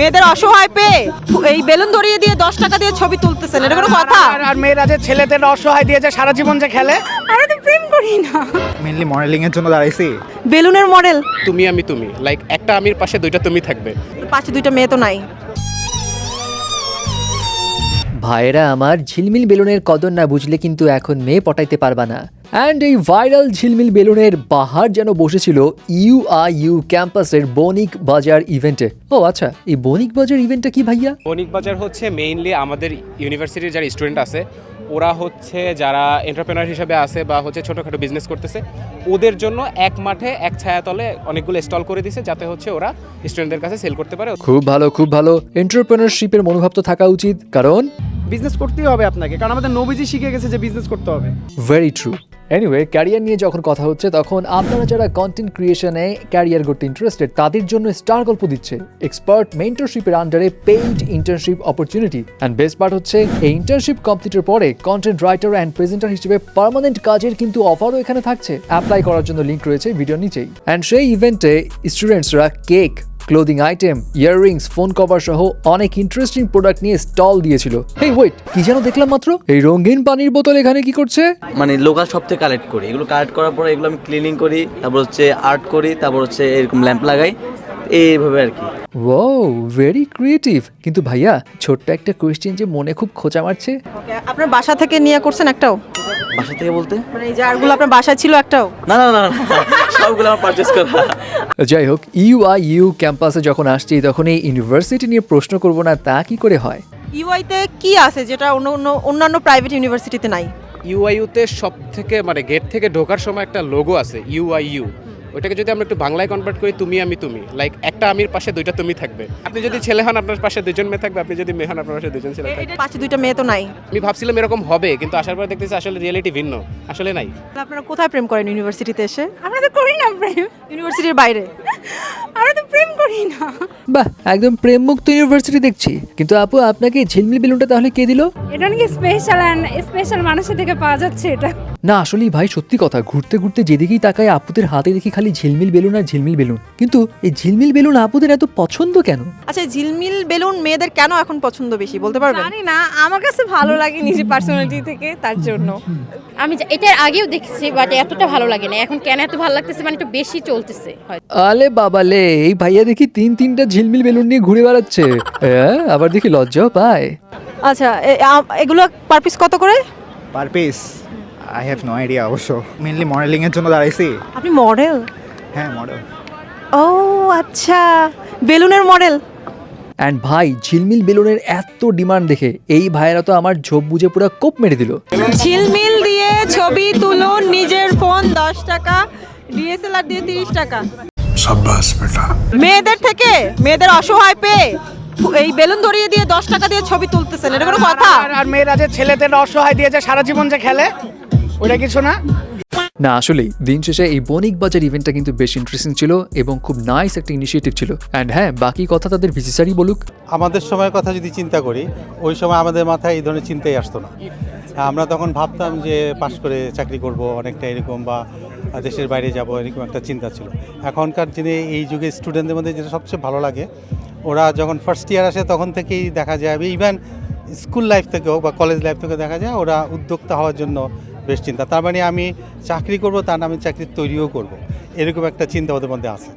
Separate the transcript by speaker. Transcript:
Speaker 1: মেয়েদের অসহায় পেয়ে এই বেলুন ধরিয়ে দিয়ে দশ টাকা দিয়ে ছবি তুলতেছেন এটা কোনো কথা?
Speaker 2: আর- আর মেয়েরা যে ছেলেদের অসহায় দিয়ে যে সারা জীবন যে খেলে?
Speaker 1: আরে তো প্রেম করি না।
Speaker 3: মেনলি মডেলিং এর জন্য দাঁড়াইছি।
Speaker 1: বেলুনের মডেল
Speaker 4: তুমি আমি তুমি। লাইক একটা আমির পাশে দুইটা তুমি থাকবে।
Speaker 1: পাশে দুইটা মেয়ে তো নাই।
Speaker 5: ভাইয়েরা আমার ঝিলমিল বেলুনের কদর না বুঝলে কিন্তু এখন মেয়ে পটাইতে পারবা না। অ্যান্ড এই ভাইরাল ঝিলমিল বেলুনের বাহার যেন বসেছিল ইউ আই ইউ ক্যাম্পাসের বণিক বাজার ইভেন্টে ও আচ্ছা এই বণিক বাজার ইভেন্টটা কি ভাইয়া?
Speaker 4: বণিক বাজার হচ্ছে মেইনলি আমাদের ইউনিভার্সিটির যারা স্টুডেন্ট আছে ওরা হচ্ছে যারা এন্টারপ্রেনার হিসেবে আছে বা হচ্ছে ছোটোখাটো বিজনেস করতেছে ওদের জন্য এক মাঠে এক ছায়াতলে অনেকগুলো স্টল করে দিছে যাতে হচ্ছে ওরা স্টুডেন্টদের কাছে সেল করতে পারে।
Speaker 5: খুব ভালো খুব ভালো। এন্টারপ্রেনারশিপের মনোভাব তো থাকা উচিত কারণ
Speaker 2: বিজনেস করতেই হবে আপনাকে, কারণ আমাদের নবীজি শিখে গেছে যে বিজনেস করতে হবে।
Speaker 5: ভেরি ট্রু এনিওয়ে ক্যারিয়ার নিয়ে যখন কথা হচ্ছে, তখন আপনারা যারা কন্টেন্ট ক্রিয়েশনে ক্যারিয়ার করতে ইন্টারেস্টেড তাদের জন্য স্টার গল্প দিচ্ছে এক্সপার্ট মেন্টরশিপের আন্ডারে paid internship opportunity and best part হচ্ছে, এই ইন্টার্নশিপ কমপ্লিটের পরে কন্টেন্ট রাইটার অ্যান্ড প্রেজেন্টার হিসেবে পার্মানেন্ট কাজের কিন্তু অফারও এখানে থাকছে। অ্যাপ্লাই করার জন্য লিঙ্ক রয়েছে ভিডিও নিচেই। অ্যান্ড সেই ইভেন্টে স্টুডেন্টসরা cake clothing item earrings phone cover সহ অনেক ইন্টারেস্টিং প্রোডাক্ট নিয়ে স্টল দিয়েছিল। হেই ওয়েট কি যেন দেখলাম মাত্র? এই রঙিন পানির বোতল এখানে কি করছে?
Speaker 6: মানে লোকাল শপ থেকে কালেক্ট করি। এগুলো কালেক্ট করার পরে এগুলো আমি ক্লিনিং করি তারপর হচ্ছে আর্ট করি তারপর হচ্ছে এরকম ল্যাম্প লাগাই এইভাবে আর কি।
Speaker 5: ও ভেরি ক্রিয়েটিভ কিন্তু ভাইয়া ছোট্ট একটা কোয়েশ্চেন যে মনে খুব খোঁচা মারছে।
Speaker 1: আপনার বাসা থেকে নিয়ে করছেন একটাও?
Speaker 6: বাসা থেকে বলতে?
Speaker 1: মানে এই জারগুলো আপনার বাসা ছিল একটাও?
Speaker 6: না না না না সবগুলো আমার পারচেজ করা।
Speaker 5: যাই হোক ইউ আই ইউ ক্যাম্পাসে যখন আসছি তখন এই ইউনিভার্সিটি নিয়ে প্রশ্ন করব না তা কি করে হয়?
Speaker 1: ইউআইতে কি আছে যেটা অন্য অন্য অন্যান্য প্রাইভেট ইউনিভার্সিটিতে নাই?
Speaker 4: ইউআইইউতে সব থেকে মানে গেট থেকে ঢোকার সময় একটা লোগো আছে ইউআইইউ। ওইটাকে যদি আমরা একটু বাংলায় কনভার্ট করি তুমি আমি তুমি লাইক একটা আমির পাশে দুইটা তুমি থাকবে। আপনি যদি ছেলে হন আপনার পাশে দুজন মেয়ে থাকবে আপনি যদি মেয়ে হন আপনার পাশে দুজন ছেলে থাকবে।
Speaker 1: পাশে দুইটা মেয়ে তো নাই।
Speaker 4: আমি ভাবছিলাম এরকম হবে কিন্তু আসার পর দেখতেছি আসলে রিয়েলিটি ভিন্ন। আসলে নাই।
Speaker 1: তাহলে আপনারা কোথায় প্রেম করেন ইউনিভার্সিটিতে এসে?
Speaker 7: আমরা তো করি না প্রেম।
Speaker 1: ইউনিভার্সিটির বাইরে।
Speaker 7: আমরা তো প্রেম করি না।
Speaker 5: বাহ একদম প্রেম মুক্ত ইউনিভার্সিটি দেখছি। কিন্তু আপু আপনাকে ঝিলমিল বেলুনটা তাহলে কে দিল?
Speaker 7: এটা নাকি স্পেশাল অ্যান্ড স্পেশাল মানুষের থেকে পাওয়া যাচ্ছে এটা।
Speaker 5: না আসলেই ভাই সত্যি কথা। ঘুরতে ঘুরতে যেদিকেই তাকায় আপুদের হাতে দেখি খালি ঝিলমিল বেলুন আর ঝিলমিল বেলুন। কিন্তু এই ঝিলমিল বেলুন আপুদের এত পছন্দ কেন?
Speaker 1: আচ্ছা ঝিলমিল বেলুন মেয়েদের কেন এখন পছন্দ বেশি বলতে পারবেন?
Speaker 7: জানি না আমার কাছে ভালো লাগে নিজের পার্সোনালিটি থেকে তার জন্য।
Speaker 8: আমি এটার আগেও দেখেছি বাট এতটা ভালো লাগে না। এখন কেন এত ভালো লাগতেছে মানে একটু বেশি চলতেছে
Speaker 5: আলে বাবালে এই ভাইয়া দেখি তিন তিনটা ঝিলমিল বেলুন নিয়ে ঘুরে বেড়াচ্ছে। হ্যাঁ আবার দেখি লজ্জাও পায়।
Speaker 1: আচ্ছা এ- এগুলো পার পিস কত করে?
Speaker 3: Per piece I have no idea অবশ্য। মেনলি মডেলিং এর জন্য দাঁড়াইছি।
Speaker 1: আপনি মডেল
Speaker 3: হ্যাঁ মডেল
Speaker 1: ও আচ্ছা। বেলুনের মডেল
Speaker 5: অ্যান্ড ভাই ঝিলমিল বেলুনের এত ডিমান্ড দেখে এই ভাইয়েরা তো আমার ঝোপ বুঝে পুরো কোপ মেরে দিল।
Speaker 1: ঝিলমিল দিয়ে ছবি তুলুন নিজের ফোন দশ টাকা ডিএসএলআর দিয়ে তিরিশ টাকা। মেয়েদের থেকে মেয়েদের অসহায় পেয়ে এই বেলুন ধরিয়ে দিয়ে দশ টাকা দিয়ে ছবি তুলতেছেন এটা কোনো কথা?
Speaker 2: আর- আর মেয়েরা যে ছেলেদের অসহায় দিয়ে যে সারা জীবন যে খেলে? ওইটা কিছু না
Speaker 5: না আসলেই দিন শেষে এই বণিক বাজার ইভেন্টটা কিন্তু বেশ ইন্টারেস্টিং ছিল এবং খুব নাইস একটা ইনিশিয়েটিভ ছিল। অ্যান্ড হ্যাঁ বাকি কথা তাদের ভিসিসারই বলুক।
Speaker 9: আমাদের সময়ের কথা যদি চিন্তা করি ওই সময় আমাদের মাথায় এই ধরনের চিন্তাই আসতো না। আমরা তখন ভাবতাম যে পাশ করে চাকরি করব অনেকটা এরকম বা দেশের বাইরে যাব এরকম একটা চিন্তা ছিল। এখনকার দিনে এই যুগে স্টুডেন্টদের মধ্যে যেটা সবচেয়ে ভালো লাগে ওরা যখন ফার্স্ট ইয়ার আসে তখন থেকেই দেখা যায় ইভেন স্কুল লাইফ থেকেও বা কলেজ লাইফ থেকে দেখা যায় ওরা উদ্যোক্তা হওয়ার জন্য বেশ চিন্তা। তার মানে আমি চাকরি করব, তার নামে চাকরি তৈরিও করব। এরকম একটা চিন্তা ওদের মধ্যে আছে।